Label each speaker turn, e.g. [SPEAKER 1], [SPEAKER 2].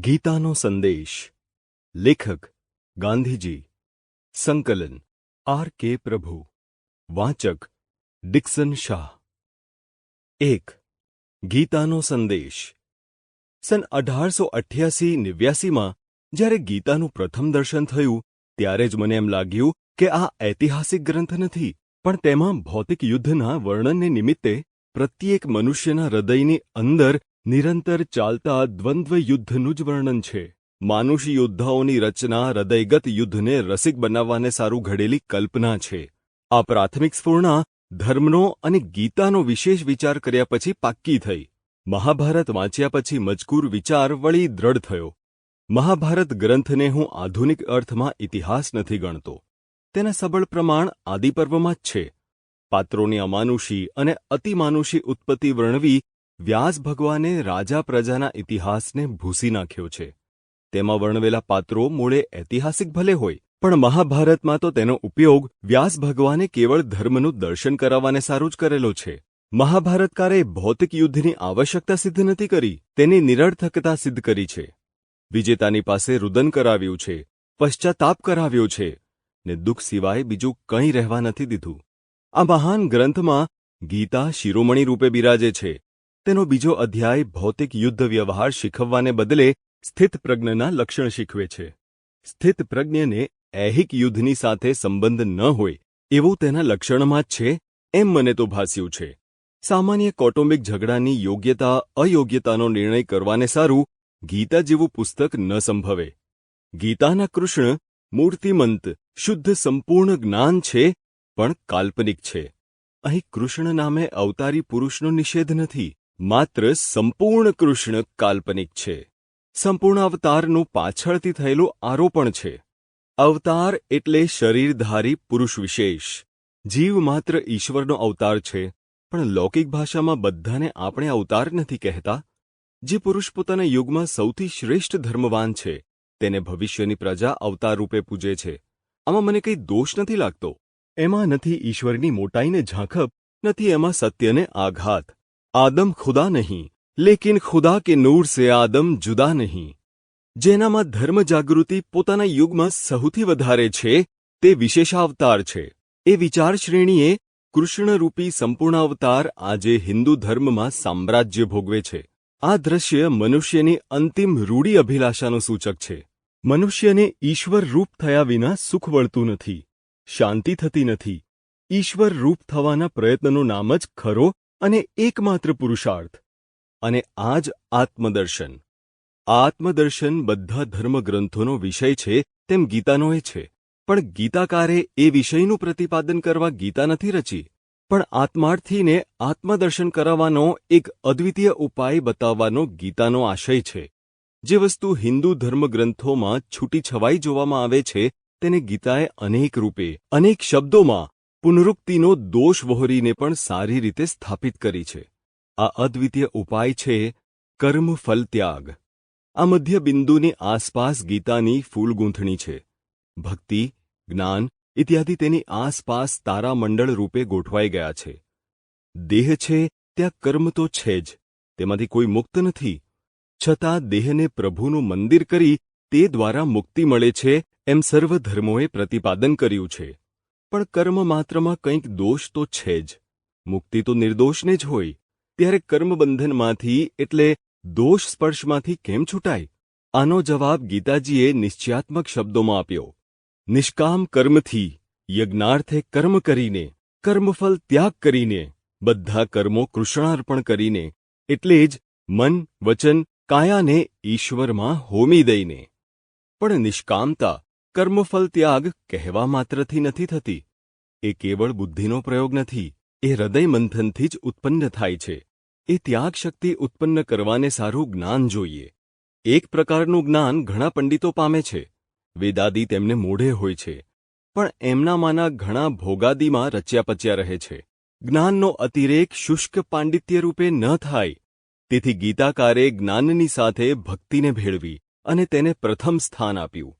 [SPEAKER 1] ગીતાનો સંદેશ. લેખક ગાંધીજી. સંકલન આર કે પ્રભુ. વાચક ડિક્સન શાહ. એક, ગીતાનો સંદેશ. સન અઢારસો અઠ્યાસી નેવ્યાસીમાં જ્યારે ગીતાનું પ્રથમ દર્શન થયું, ત્યારે જ મને એમ લાગ્યું કે આ ઐતિહાસિક ગ્રંથ નથી, પણ તેમાં ભૌતિક યુદ્ધના વર્ણનને નિમિત્તે પ્રત્યેક મનુષ્યના હૃદયની અંદર નિરંતર ચાલતા દ્વંદ્વ યુદ્ધનું જ વર્ણન છે. માનુષી યોદ્ધાઓની રચના હૃદયગત યુદ્ધને રસિક બનાવવાને સારું ઘડેલી કલ્પના છે. આ પ્રાથમિક સ્ફૂર્ણા, ધર્મનો અને ગીતાનો વિશેષ વિચાર કર્યા પછી પાક્કી થઈ. મહાભારત વાંચ્યા પછી મજકૂર વિચાર વળી દ્રઢ થયો. મહાભારત ગ્રંથને હું આધુનિક અર્થમાં ઇતિહાસ નથી ગણતો. તેના સબળ પ્રમાણ આદિપર્વમાં જ છે. પાત્રોની અમાનુષી અને અતિમાનુષી ઉત્પત્તિ વર્ણવી વ્યાસ ભગવાને રાજા પ્રજાના ઇતિહાસને ભૂસી નાખ્યો છે. તેમાં વર્ણવેલા પાત્રો મૂળે ઐતિહાસિક ભલે હોય, પણ મહાભારતમાં તો તેનો ઉપયોગ વ્યાસ ભગવાને કેવળ ધર્મનું દર્શન કરાવવાને સારું જ કરેલો છે. મહાભારતકારે ભૌતિક યુદ્ધની આવશ્યકતા સિદ્ધ નથી કરી, તેની નિરર્થકતા સિદ્ધ કરી છે. વિજેતાની પાસે રુદન કરાવ્યું છે, પશ્ચાતાપ કરાવ્યો છે, ને દુઃખ સિવાય બીજું કંઈ રહેવા નથી દીધું. આ મહાન ગ્રંથમાં ગીતા શિરોમણી રૂપે બિરાજે છે તેનો બીજો અધ્યાય ભૌતિક યુદ્ધ વ્યવહાર શીખવવાને બદલે સ્થિતપ્રજ્ઞના લક્ષણ શીખવે છે. સ્થિત પ્રજ્ઞને ઐહિક યુદ્ધની સાથે સંબંધ ન હોય એવું તેના લક્ષણમાં જ છે એમ મને તો ભાસ્યું છે. સામાન્ય કૌટુંબિક ઝઘડાની યોગ્યતા, અયોગ્યતાનો નિર્ણય કરવાને સારું ગીતા જેવું પુસ્તક ન સંભવે. ગીતાના કૃષ્ણ મૂર્તિમંત, શુદ્ધ, સંપૂર્ણ જ્ઞાન છે, પણ કાલ્પનિક છે. અહીં કૃષ્ણ નામે અવતારી પુરુષનો નિષેધ નથી. માત્ર સંપૂર્ણ કૃષ્ણ કાલ્પનિક છે. સંપૂર્ણ અવતારનું પાછળથી થયેલું આરોપણ છે. અવતાર એટલે શરીરધારી પુરુષ વિશેષ. જીવ માત્ર ઈશ્વરનો અવતાર છે, પણ લૌકિક ભાષામાં બધાને આપણે અવતાર નથી કહેતા. જે પુરુષ પોતાના યુગમાં સૌથી શ્રેષ્ઠ ધર્મવાન છે, તેને ભવિષ્યની પ્રજા અવતાર રૂપે પૂજે છે. આમાં મને કંઈ દોષ નથી લાગતો. એમાં નથી ઈશ્વરની મોટાઈને ઝાંખપ, નથી એમાં સત્યને આઘાત. આદમ ખુદા નહીં લેકિન ખુદા કે નૂર સે આદમ જુદા નહીં જેનામાં ધર્મ જાગૃતિ પોતાના યુગમાં સૌથી વધારે છે તે વિશેષાવતાર છે એ વિચાર શ્રેણીએ કૃષ્ણરૂપી સંપૂર્ણાવતાર આજે હિન્દુ ધર્મમાં સામ્રાજ્ય ભોગવે છે આ દ્રશ્ય મનુષ્યની અંતિમ રૂઢી અભિલાષાનું સૂચક છે મનુષ્યને ઈશ્વર રૂપ થયા વિના સુખ વળતું નથી શાંતિ થતી નથી ઈશ્વર રૂપ થવાના પ્રયત્નનું નામ જ ખરો અને એકમાત્ર પુરુષાર્થ. અને આ જ આત્મદર્શન. આત્મદર્શન બધા ધર્મગ્રંથોનો વિષય છે, તેમ ગીતાનો એ છે. પણ ગીતાકારે એ વિષયનું પ્રતિપાદન કરવા ગીતા નથી રચી. પણ આત્માર્થીને આત્મદર્શન કરાવવાનો એક અદ્વિતીય ઉપાય બતાવવાનો ગીતાનો આશય છે. જે વસ્તુ હિન્દુ ધર્મગ્રંથોમાં છૂટી છવાઈ જોવામાં આવે છે, તેને ગીતાએ અનેક રૂપે, અનેક શબ્દોમાં પુનરુક્તિનો દોષ વહોરીને પણ સારી રીતે સ્થાપિત કરી છે. આ અદ્વિતીય ઉપાય છે કર્મફલ ત્યાગ. આ મધ્ય બિંદુની આસપાસ ગીતાની ફૂલગૂંથણી છે. ભક્તિ, જ્ઞાન ઇત્યાદિ તેની આસપાસ તારામંડળ રૂપે ગોઠવાઈ ગયા છે. દેહ છે, ત્યાં કર્મ તો છે જ, તેમાંથી કોઈ મુક્ત નથી. છતાં દેહને પ્રભુનું મંદિર કરી તે દ્વારા મુક્તિ મળે છે એમ સર્વ ધર્મોએ પ્રતિપાદન કર્યું છે. પણ કર્મ માત્રમાં કંઈક દોષ તો છે જ. મુક્તિ તો નિર્દોષને જ હોય. ત્યારે કર્મબંધનમાંથી, એટલે દોષ સ્પર્શમાંથી કેમ છૂટાય? આનો જવાબ ગીતાજીએ નિશ્ચયાત્મક શબ્દોમાં આપ્યો. નિષ્કામ કર્મથી, યજ્ઞાર્થે કર્મ કરીને કર્મફલ ત્યાગ કરીને, બધા કર્મો કૃષ્ણાર્પણ કરીને, એટલે જ મન, વચન, કાયાને ઈશ્વરમાં હોમી દઈને. પણ નિષ્કામતા કર્મફલ ત્યાગ કહેવા માત્રથી નથી થતી. એ કેવળ બુદ્ધિનો પ્રયોગ નથી, એ હૃદય મંથનથી જ ઉત્પન્ન થાય છે. એ ત્યાગ શક્તિ ઉત્પન્ન કરવાને સારું જ્ઞાન જોઈએ. એક પ્રકારનું જ્ઞાન ઘણા પંડિતો પામે છે. વેદાદી તેમને મોઢે હોય છે. પણ એમનામાંના ઘણા ભોગાદીમાં રચ્યા પચ્યા રહે છે. જ્ઞાનનો અતિરેક શુષ્ક પાંડિત્ય રૂપે ન થાય. તેથી ગીતાકારે જ્ઞાનની સાથે ભક્તિને ભેળવી અને તેને પ્રથમ સ્થાન આપ્યું.